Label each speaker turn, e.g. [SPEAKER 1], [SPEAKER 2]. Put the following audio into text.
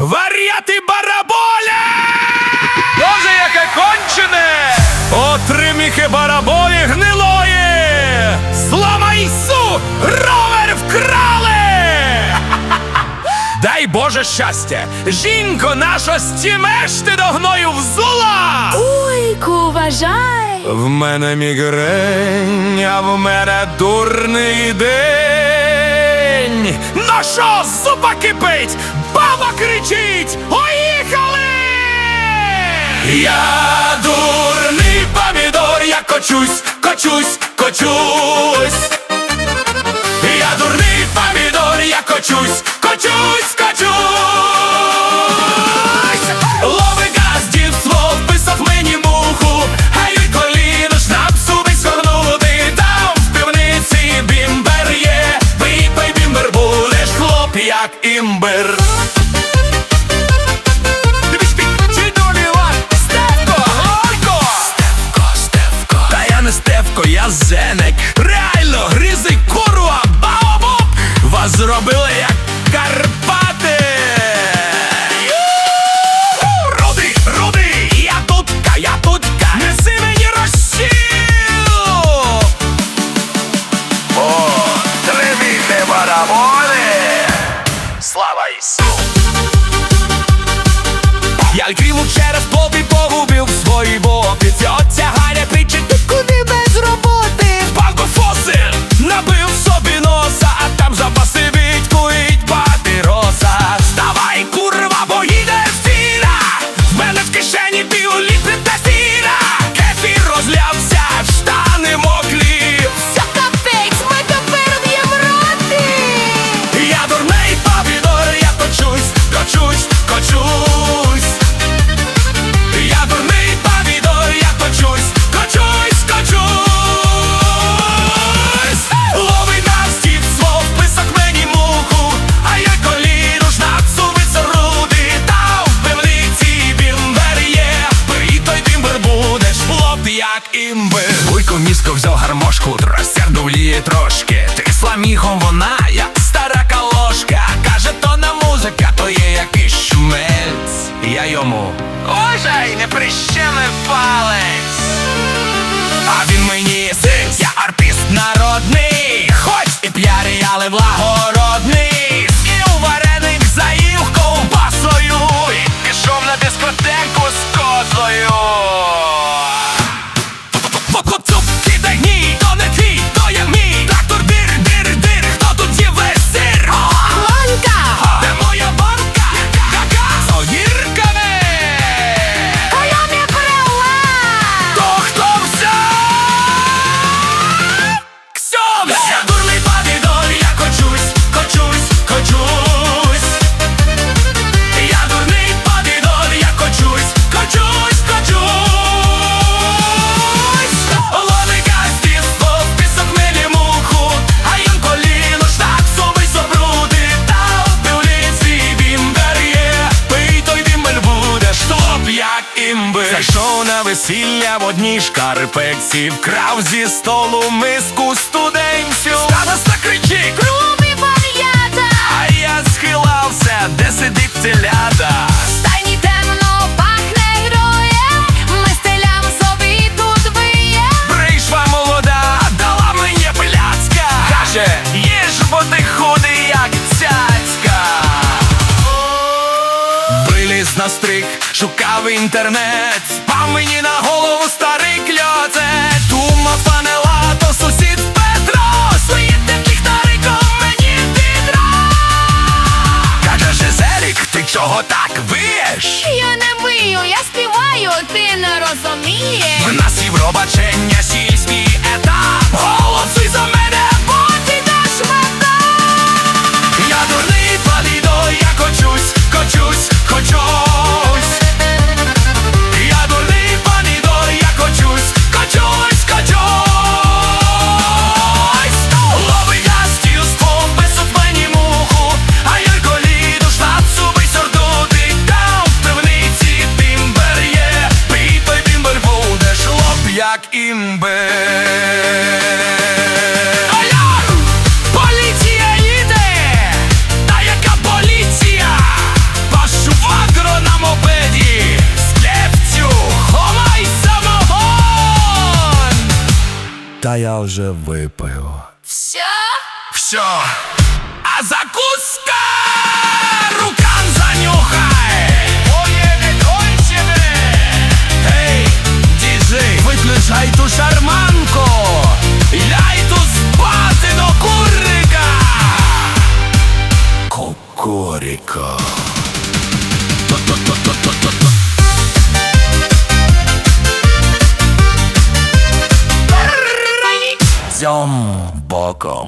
[SPEAKER 1] Вар'яти бараболя!
[SPEAKER 2] Боже, яке кончене!
[SPEAKER 1] Отриміхи бараболі гнилої! Слава Ісу! Ровер вкрали! Дай Боже щастя! Жінко наша стімеш ти до гною взула!
[SPEAKER 3] Уйку, вважай!
[SPEAKER 1] В мене мігрень, а в мене дурний день. Ну що, зуба кипить, кричить, поїхали! Я дурний помідор, я кочусь, кочусь, кочусь. Я дурний помідор, я кочусь, Стевко, я Зенек. Реально, гризи курва, баобоб! Вас зробили як Карпати! Руди, руди, я тутка, я тутка, неси мені розсіл! О, бараболи! Слава Ісу! Я кріву через попі погубив свої бопіці як імби Вуйко міско взяв гармошку, розсердовліє трошки. Трісла міхом вона, як стара калошка. Каже, то не музика, то є якийсь шмельц. Я йому. Ожай, не прищемив палець. А він мені весілля в одній шкарпетці, вкрав зі столу миску студентів. Староста кричить,
[SPEAKER 3] Грубі пав'ята!
[SPEAKER 1] а я схилався, де сидить телята.
[SPEAKER 3] Стайні темно пахне гроє, ми собі тут виє.
[SPEAKER 1] Прийшла молода, дала мені пляцка. Каже, їж, бо ти худий, як цяцька. Приліз на стрик, шукав інтернет, мені на голову старий кльоце Тума пане лато, сусід Петро, світить ліхтариком мені відра Каже, Жизелік, ти чого так виєш?
[SPEAKER 3] Я не вию, я співаю, ти не розумієш.
[SPEAKER 1] В нас Європа сільський як імбе. Поліція їде, та яка поліція, Пашу вагро на мопеді, слепцю, ховай самогон Та я вже випив.
[SPEAKER 3] Все?
[SPEAKER 1] Все. А закуска! Цьом боком.